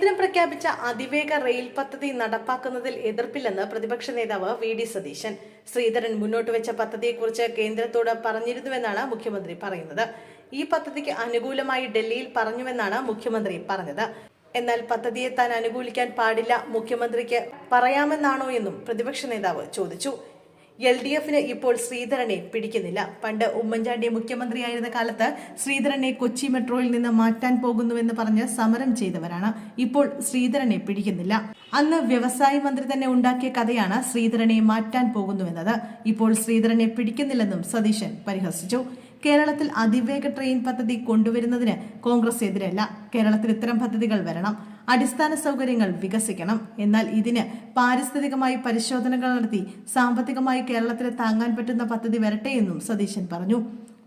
കേന്ദ്രം പ്രഖ്യാപിച്ച അതിവേഗ റെയിൽ പദ്ധതി നടപ്പാക്കുന്നതിൽ എതിർപ്പില്ലെന്ന് പ്രതിപക്ഷ നേതാവ് വി ഡി സതീശൻ. ശ്രീധരൻ മുന്നോട്ട് വെച്ച പദ്ധതിയെക്കുറിച്ച് കേന്ദ്രത്തോട് പറഞ്ഞിരുന്നുവെന്നാണ് മുഖ്യമന്ത്രി പറയുന്നത്. ഈ പദ്ധതിക്ക് അനുകൂലമായി ഡൽഹിയിൽ പറഞ്ഞുവെന്നാണ് മുഖ്യമന്ത്രി പറഞ്ഞത്. എന്നാൽ പദ്ധതിയെ താൻ അനുകൂലിക്കാൻ പാടില്ല മുഖ്യമന്ത്രിക്ക് പറയാമെന്നാണോ എന്നും പ്രതിപക്ഷ നേതാവ് ചോദിച്ചു. എൽ ഡി എഫിന് ഇപ്പോൾ ശ്രീധരനെ പിടിക്കുന്നില്ല. പണ്ട് ഉമ്മൻചാണ്ടി മുഖ്യമന്ത്രിയായിരുന്ന കാലത്ത് ശ്രീധരനെ കൊച്ചി മെട്രോയിൽ നിന്ന് മാറ്റാൻ പോകുന്നുവെന്ന് പറഞ്ഞ് സമരം ചെയ്തവരാണ്. ഇപ്പോൾ ശ്രീധരനെ പിടിക്കുന്നില്ല. അന്ന് വ്യവസായ മന്ത്രി തന്നെ ഉണ്ടാക്കിയ കഥയാണ് ശ്രീധരനെ മാറ്റാൻ പോകുന്നുവെന്നത്. ഇപ്പോൾ ശ്രീധരനെ പിടിക്കുന്നില്ലെന്നും സതീശൻ പരിഹസിച്ചു. കേരളത്തിൽ അതിവേഗ ട്രെയിൻ പദ്ധതി കൊണ്ടുവരുന്നതിന് കോൺഗ്രസ് എതിരല്ല. കേരളത്തിൽ ഇത്തരം പദ്ധതികൾ വരണം. അടിസ്ഥാന സൗകര്യങ്ങൾ വികസിക്കണം. എന്നാൽ ഇതിന് പാരിസ്ഥിതികമായി പരിശോധനകൾ നടത്തി സാമ്പത്തികമായി കേരളത്തിന് താങ്ങാൻ പറ്റുന്ന പദ്ധതി വരട്ടെ എന്നും സതീശൻ പറഞ്ഞു.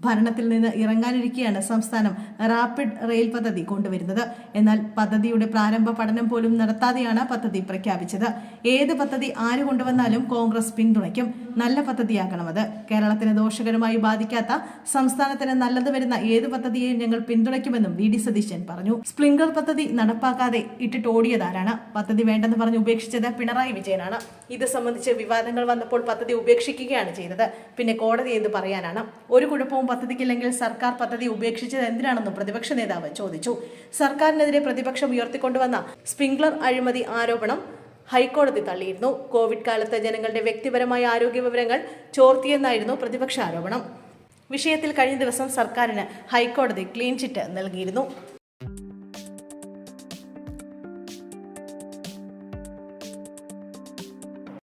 ഭരണത്തിൽ നിന്ന് ഇറങ്ങാനിരിക്കെയാണ് സംസ്ഥാനം റാപ്പിഡ് റെയിൽ പദ്ധതി കൊണ്ടുവരുന്നത്. എന്നാൽ പദ്ധതിയുടെ പ്രാരംഭ പഠനം പോലും നടത്താതെയാണ് പദ്ധതി പ്രഖ്യാപിച്ചത്. ഏത് പദ്ധതി ആര് കൊണ്ടുവന്നാലും കോൺഗ്രസ് പിന്തുണയ്ക്കും. നല്ല പദ്ധതിയാകണം അത്. കേരളത്തിന് ദോഷകരമായി ബാധിക്കാത്ത സംസ്ഥാനത്തിന് നല്ലത് വരുന്ന ഏത് പദ്ധതിയെയും ഞങ്ങൾ പിന്തുണയ്ക്കുമെന്നും വി ഡി സതീശൻ പറഞ്ഞു. സ്പ്രിംഗ്ലർ പദ്ധതി നടപ്പാക്കാതെ ഇട്ടിട്ട് ഓടിയതാരാണ്? പദ്ധതി വേണ്ടെന്ന് പറഞ്ഞ് ഉപേക്ഷിച്ചത് പിണറായി വിജയനാണ്. ഇത് സംബന്ധിച്ച് വിവാദങ്ങൾ വന്നപ്പോൾ പദ്ധതി ഉപേക്ഷിക്കുകയാണ് ചെയ്തത്. പിന്നെ കോടതി എന്ത് പറയാനാണ്? ഒരു കുഴപ്പവും പദ്ധതിക്കില്ലെങ്കിൽ സർക്കാർ പദ്ധതി ഉപേക്ഷിച്ചത് എന്തിനാണെന്നും പ്രതിപക്ഷ നേതാവ് ചോദിച്ചു. സർക്കാരിനെതിരെ പ്രതിപക്ഷം ഉയർത്തിക്കൊണ്ടുവന്ന സ്പ്രിംഗ്ലർ അഴിമതി ആരോപണം ഹൈക്കോടതി തള്ളിയിരുന്നു. കോവിഡ് കാലത്ത് ജനങ്ങളുടെ വ്യക്തിപരമായ ആരോഗ്യ വിവരങ്ങൾ ചോർത്തിയെന്നായിരുന്നു പ്രതിപക്ഷ ആരോപണം. വിഷയത്തിൽ കഴിഞ്ഞ ദിവസം സർക്കാരിന് ഹൈക്കോടതി ക്ലീൻ ചിറ്റ് നൽകിയിരുന്നു.